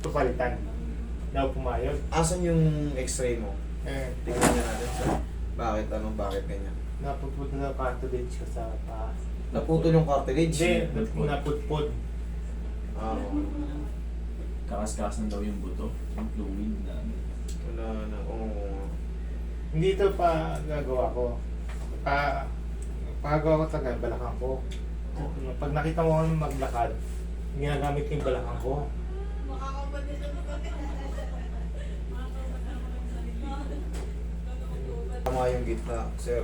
to palitan. Daw pumayag. Asan yung x-ray mo? Eh, Tingnan niya natin sir. Bakit ano, bakit ganyan? naputput na cartilage ko sa taas. Naputol yung cartilage? Hindi, Naputput. naputput. Ah, oo. Kakas-kakas na daw yung buto. Yung fluid na ano. wala na. Oo. Hindi ito pa gagawa ko. Pa, pagawa ko talaga, balakang ko. Pag nakita mo ako maglakad, ginagamit ko yung balakang ko. Tama yung gitna, sir.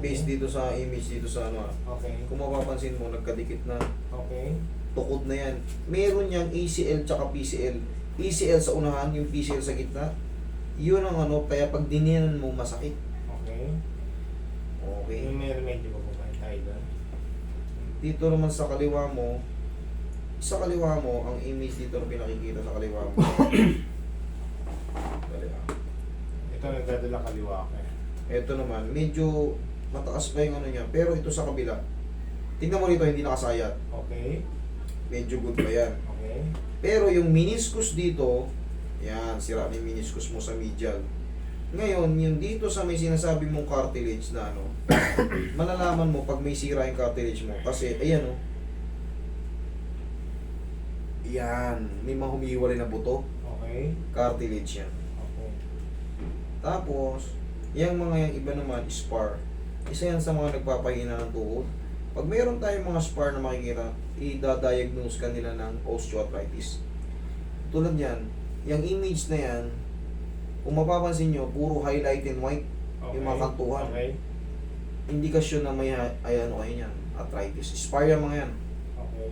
Based dito sa image dito sa ano, ah. Okay. kung mapapansin mo, nagkadikit na Okay. tukod na yan. Meron yan ACL tsaka PCL. PCL sa unahan, yung PCL sa gitna. Yun ang ano, kaya pag dininan mo, masakit. Okay. Okay. Yung may remedyo pa po ba tayo doon? Dito naman sa kaliwa mo, sa kaliwa mo, ang image dito na pinakikita sa kaliwa mo. Dali ah. Ito nagdadala kaliwa ko eh. Ito naman, medyo mataas pa yung ano niya. Pero ito sa kabila. Tingnan mo rito, hindi nakasayat. Okay. Medyo good pa yan. Okay. Pero yung meniscus dito, yan, sira na yung meniscus mo sa medial. Ngayon, yung dito sa may sinasabi mong cartilage na ano, malalaman mo pag may sira yung cartilage mo. Kasi, ayan o. Yan, may mga humihiwalay na buto. Okay. Cartilage yan. Okay. Tapos, yung mga yung iba naman, spar. Isa yan sa mga nagpapahina ng tuhod. Pag mayroon tayong mga spar na makikita, i-diagnose ka nila ng osteoarthritis. Tulad yan, yung image na yan, kung mapapansin nyo, puro highlight in white, okay. yung mga kantuhan. Okay. Indikasyon na may, ay ano kayo yan, arthritis. Spar yung mga yan. Okay.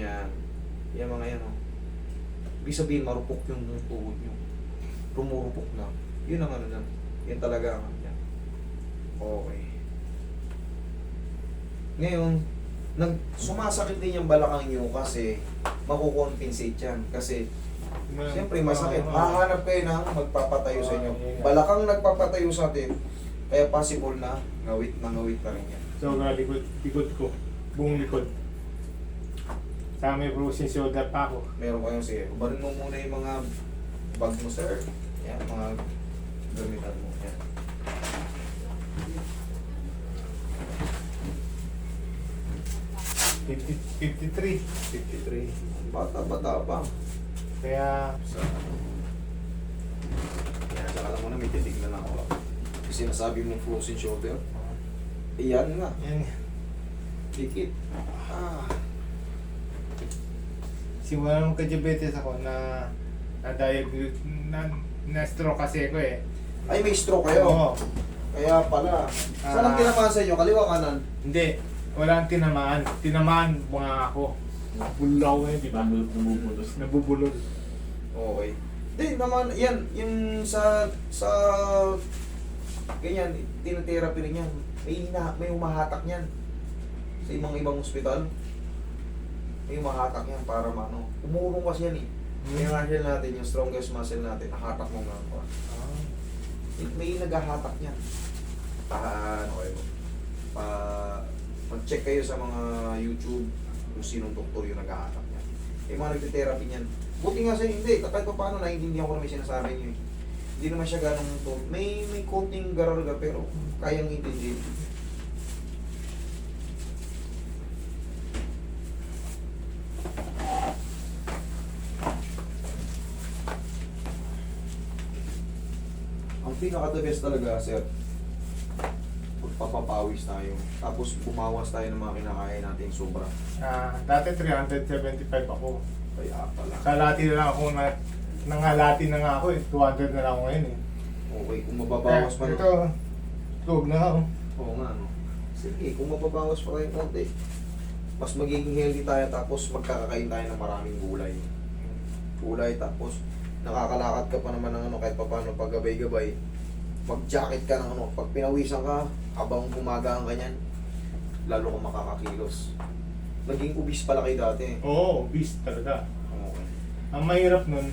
Yan. Yan mga yan, oh. Ibig sabihin, marupok yung tuhod nyo. Rumurupok na. Yun ang ano na. Yan talaga ang ano yan. Okay. Ngayon, nag sumasakit din yung balakang nyo kasi makukompensate yan. Kasi, siyempre masakit. Hahanap kayo ng magpapatayo sa inyo. Nga. Balakang nagpapatayo sa atin, kaya possible na ngawit na ngawit na rin yan. So, likod, likod ko. Buong likod. Sa may bruising shoulder pa ako. meron kayong sige. Ubarin mo muna yung mga bag mo, sir. Yan, mga gamitan mo. Yan. Fifty 53. 53. Bata-bata pa. Kaya, Sa... Yan, saka lang muna may titignan ako. Kasi sinasabi mo frozen shoulder. Iyan nga. yan. Dikit. Ah. Simula nung ka-diabetes ako na na-diagnose, na, na-stroke kasi ako eh. Ay, may stroke kayo. Oo. Kaya pala. Saan ang Ah. tinamaan sa inyo? Kaliwa kanan? Hindi. Walang tinamaan. Tinamaan mga ako. Bulaw eh, di ba? Nabu- Nabubulos. Nabubulol. Okay. Hindi naman, yan, yung sa, sa, ganyan, tinatherapy rin yan. May, hina, may umahatak yan. Sa ibang ibang ospital. May umahatak yan para mano. Umurong kasi yan eh. Yung muscle natin, yung strongest muscle natin, nahatak mo nga pa. Ah. May naghahatak yan. Tahan, okay mo. Pa, mag-check kayo sa mga YouTube kung sinong doktor yung naghahatak niyan. Yung mga nagte-therapy niyan. Buti nga sa'yo, hindi. Kahit pa paano, naiintindihan ko na may sinasabi niyo eh. Hindi naman siya ganong to. May, may konting gararga pero kayang intindihin. Ang pinaka-the best talaga, sir, pagpapapawis tayo. Tapos bumawas tayo ng mga kinakain natin sobra. Ah, dati 375 ako. Kaya pala. Kalati na lang ako na nangalati na nga ako eh. 200 na lang ako ngayon eh. Okay, kung mababawas pa Eh, Ito, tulog na ako. Oo nga, no? Sige, kung mababawas pa tayo konti, mas magiging healthy tayo tapos magkakakain tayo ng maraming gulay. Gulay tapos nakakalakad ka pa naman ng ano kahit paano pag gabay-gabay. Mag-jacket ka ng ano, pag pinawisan ka, habang gumagaan ka niyan, lalo kang makakakilos. Naging ubis pala kayo dati. Oo, beast talaga. Okay. Ang mahirap nun,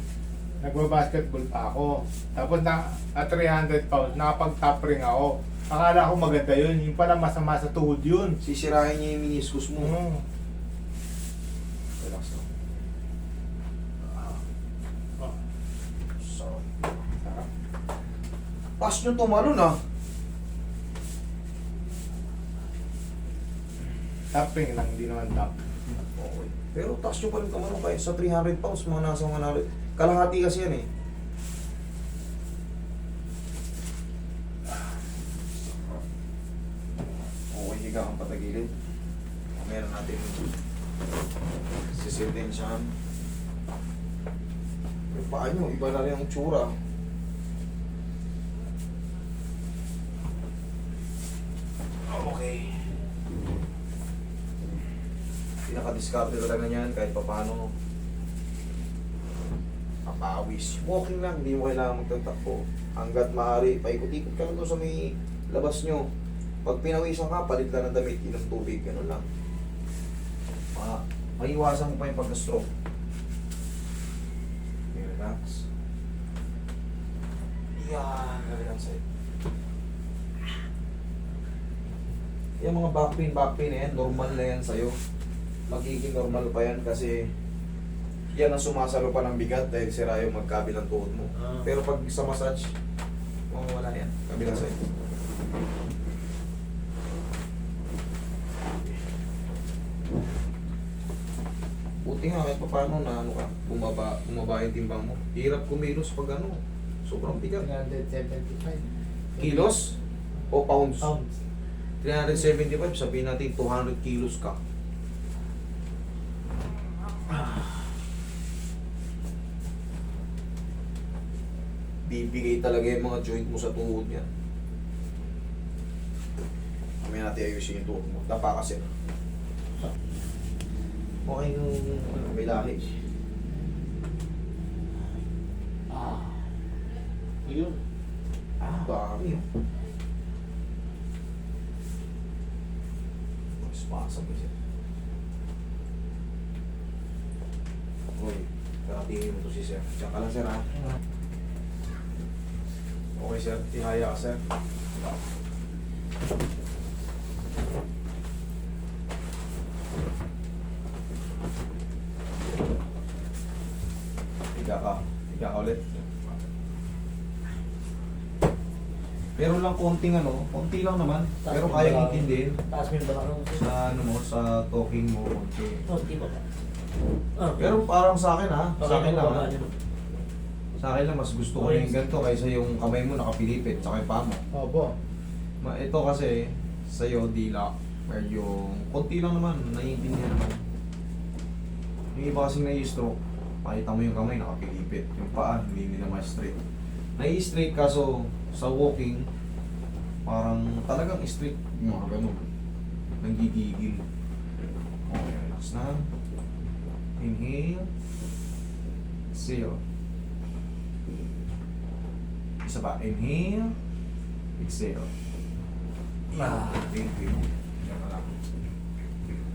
nagbabasketball pa ako. Tapos na at 300 pounds, nakapag-top ring ako. Akala ko maganda yun, yung pala masama sa tuhod yun. Sisirahin niya yung meniscus mo. Mm. Relax lang. Ah. Lakas nyo tumalon ah. Tapping lang, hindi naman tap. Okay. Pero taas nyo pa rin tumalon kahit sa 300 pounds, mga nasa 100. Kalahati kasi yan eh. Okay, higa kang patagilid. Meron natin sisintensyahan. Yung paa nyo, iba na rin ang tsura. Okay. Pinaka-discarte talaga niyan kahit papano. Papawis. Walking lang, hindi mo kailangan magtatakbo. Hanggat maaari, paikot-ikot ka lang doon sa may labas nyo. Pag pinawisan ka, palit lang ng damit, inom tubig, ganun lang. Ma maiwasan mo pa yung pagka-stroke. Okay, relax. Yan, galing side. Yung mga back pain, back pain na yan, normal na yan sa'yo. Magiging normal pa yan kasi yan ang sumasalo pa ng bigat dahil sira yung magkabilang tuhod mo. Ah. Pero pag sa massage, mawawala yan. Kabilang side. Buti nga kahit paano na ano ka, bumaba, bumaba yung timbang mo. Hirap kumilos pag ano, sobrang bigat. 375. Kilos o pounds? Pounds. 375, sabihin natin 200 kilos ka. Bibigay talaga yung mga joint mo sa tuhod niya. Mamaya natin ayusin yung tuhod mo. Dapa kasi. Okay yung ano, may lahi. Ah. Yun. Ah, dami yun. Spasm siya. Uy, karatingin mo to si Sir. Diyan ka lang, Sir, ha? Okay, Sir. Tihaya ka, Sir. Higa ka. Higa ka ulit. Meron lang konting ano, konti lang naman. Pero kaya intindihin. Taas mo yung balakang. Sa ano mo, sa talking mo, konti. Di ba ba? Ah, Pero parang sa akin ha, sa akin lang ha. Sa akin lang, mas gusto ko yung ganito kaysa yung kamay mo nakapilipit, tsaka yung paa mo. Opo. Ma, ito kasi, sa'yo, dila, medyo, konti lang naman, naiintindihan naman. Yung iba kasing nai-stroke, makita mo yung kamay, nakapilipit. Yung paa, hindi nila ma-straight. Nai-straight kaso, sa walking, parang talagang straight, yung mga ganun. Nanggigigil. Okay, relax na. Inhale. Exhale. Isa pa. Inhale. Exhale. Ah, thank you. Diyan ka lang.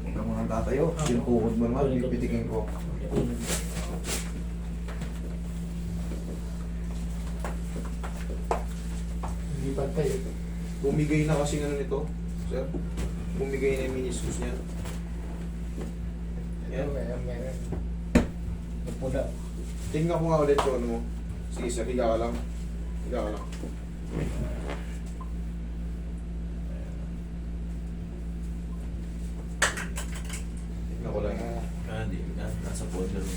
Huwag ka muna tatayo. Yung tuhod mo naman, pipitikin ko. Hindi pantay. eh. Bumigay na kasi ano nito, sir. Bumigay na yung meniscus niya. Yan. Meron, meron. Napula. Tingnan ko nga ulit yung ano mo. Sige sir, higa ka lang. Higa ka lang. Tingnan ko lang. Ah, di. na- Nasa folder mo.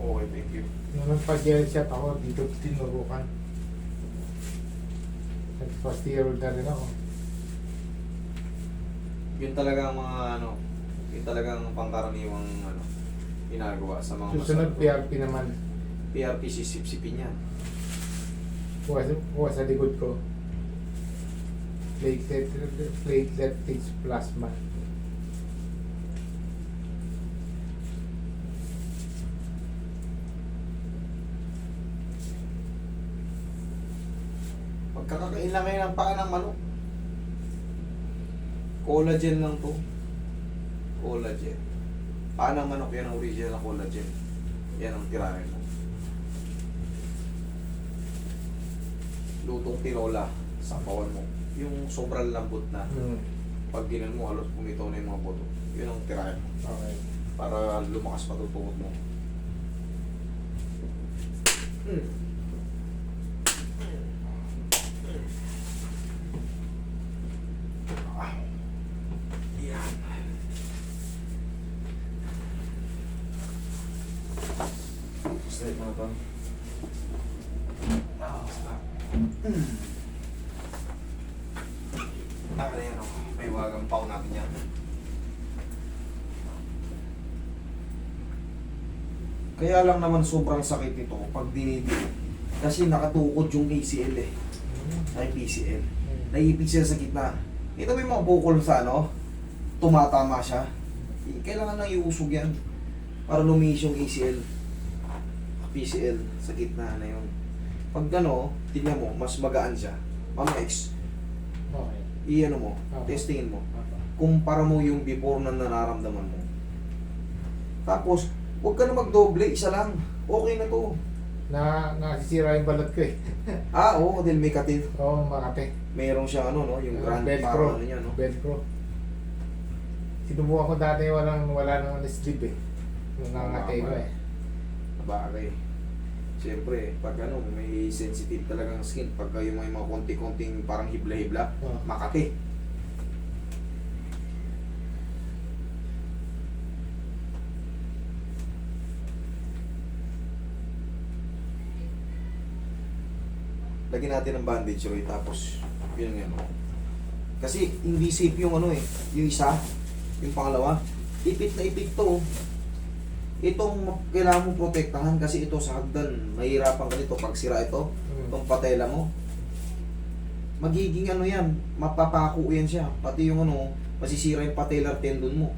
Okay, thank you. Nung nagpa-gel shot ako, dito tinurukan. Nagpa-steroid na rin ako. Yun talaga ang mga ano, yun talaga ang pangkaraniwang ano, ginagawa sa mga Susunod masarap. PRP naman. PRP sisip-sipin yan. Kuha, kuha sa likod ko. Platelet, platelet rich plasma. Pagkakakain lang kayo ng paa ng manok. Collagen lang to. Collagen. Paano ang manok yan ang original na collagen? Yan ang tirahin mo. Lutong tinola sa kawan mo. Yung sobrang lambot na. Hmm. Pag ginan mo, halos pumitaw na yung mga boto. Yun ang tirahin mo. Okay. Para lumakas pa mo. Hmm. Ah. Yan. Straight mo na to. Ah, Hmm. Ah, ayan o. May wagang pao natin yan. Kaya lang naman sobrang sakit ito pag dinidikit. Kasi nakatukod yung ACL eh. Ay PCL. Naipit siya sa gitna. Ito may mga bukol sa ano, tumatama siya. Eh, Kailangan lang iusog yan para lumis yung ACL. PCL sa gitna na yun. Pag gano, tingnan mo, mas magaan siya. Mamaya, ex, Okay. i-ano mo, Okay. testingin mo. Kumpara mo yung before na nararamdaman mo. Tapos, huwag ka na magdoble, isa lang. Okay na to. Na, nasisira yung balat ko eh. Ah, oo, dahil may katil. Oo, oh, Makati. Mayroong siyang ano, no, yung Ah, grand Velcro. parang ano niya, no? Velcro. Sinubukan ko dati walang wala nang sleeve eh. Yung nangatay ko eh. Bagay. Siyempre, pag ano, may sensitive talagang skin, pagka yung may mga konti-konting parang hibla-hibla, Oo. makati. Lagyan natin ng bandage, Roy, tapos yun nga, no? Kasi hindi safe yung ano eh, yung isa, yung pangalawa. Ipit na ipit to. oh. Itong kailangan mo protektahan kasi ito sa hagdan. Mahirapan ka nito pag sira ito, Hmm. itong patela mo. Magiging ano yan, mapapako yan siya. Pati yung ano, masisira yung patellar tendon mo.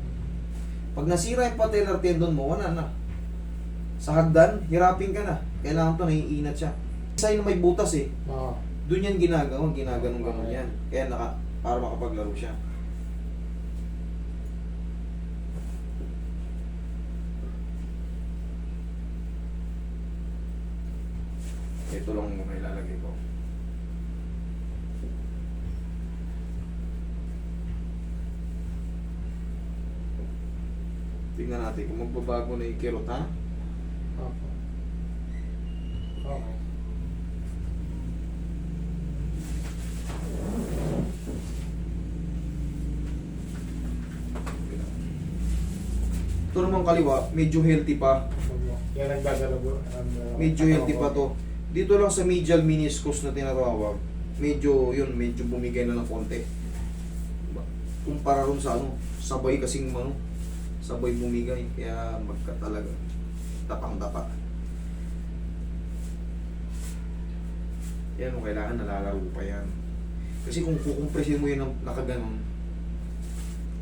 Pag nasira yung patellar tendon mo, wala na. Sa hagdan, hirapin ka na. Kailangan to, naiinat siya. Isa yung may butas eh. Oo. Doon yan ginagawa, ginaganon ganon yan. Kaya naka, para makapaglaro siya. Ito lang muna ilalagay ko. Tingnan natin kung magbabago na yung kirot, ha? Okay. Okay. Ito naman kaliwa, medyo healthy pa. Yan nagdadalaw. ano, Medyo healthy pa to. Dito lang sa medial meniscus na tinatawag, medyo yun, medyo bumigay na ng konti. Kumpara ron sa ano, sabay kasing ano, sabay bumigay, kaya magka talaga tapang-tapa. Yan, kailangan nalalaro pa yan. Kasi kung kukompresin mo yun ng nakaganon,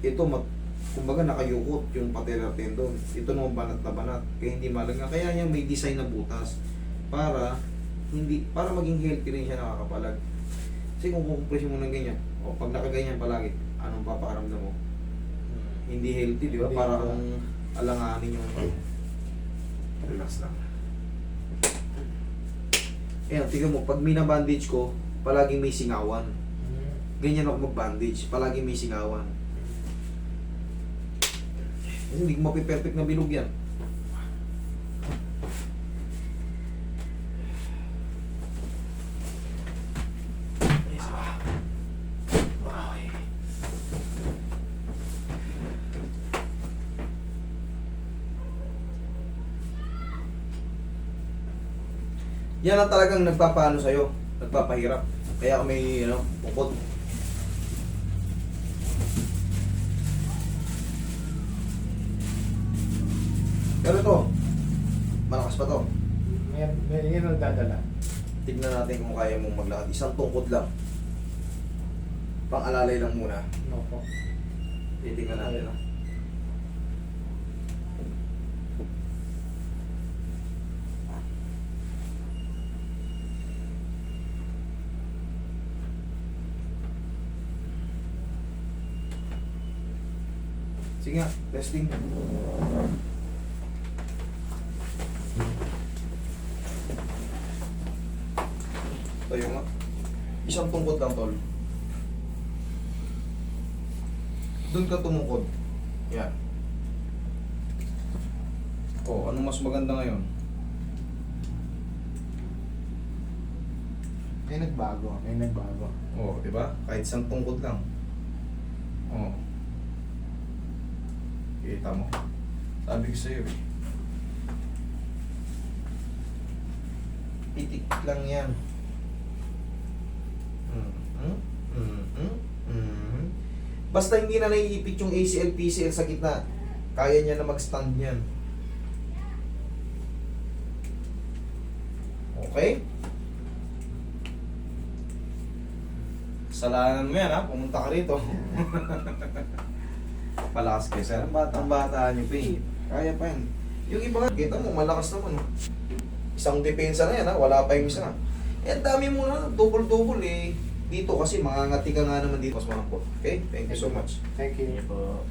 ito mag kumbaga nakayukot yung patellar tendon. Ito naman banat na banat. Kaya hindi malaga. Kaya yan may design na butas para hindi para maging healthy rin siya nakakapalag. Kasi kung kukompresin mo ng ganyan, o pag nakaganyan palagi, anong papakaramdam mo? Hindi healthy, di ba? Para ba? kung alanganin yung relax lang. Ayan, tingnan mo, pag minabandage ko, palaging may singawan. Hmm. Ganyan ako mag-bandage, palaging may singawan. Kasi hindi ko mapiperfect na bilog yan. Yan ang talagang nagpapaano sa'yo, nagpapahirap. Kaya kami, ano, bukod. Pero ito, malakas pa to. Yan, yan, yan ang dadala. Tignan natin kung kaya mong maglakad. Isang tungkod lang. Pang-alalay lang muna. Opo. Titignan natin. ah. Sige nga, testing. Tayo nga. Isang tungkod lang, tol. Doon ka tumukod. Yan. Oh, ano mas maganda ngayon? May nagbago, may nagbago. Oh, di ba? Kahit isang tungkod lang. Oh. Kita mo. Sabi ko sa'yo eh. Pitik lang yan. Mm, mm, mm, mm, mm. Basta hindi na naiipit yung ACL, PCL sa gitna. Kaya niya na mag-stand yan. Okay? Salanan mo yan ha, pumunta ka rito. Palakas kayo sir. Ang batang bata niyo pa eh. Kaya pa yan. Yung iba nga, kita mo, malakas naman. oh. Isang depensa na yan ha, wala pa yung isa. Eh, ang dami mo na, double-double eh. Dito kasi, mangangati ka nga naman dito. Mas mga po. Okay? Thank you so much. Thank you. Sige po.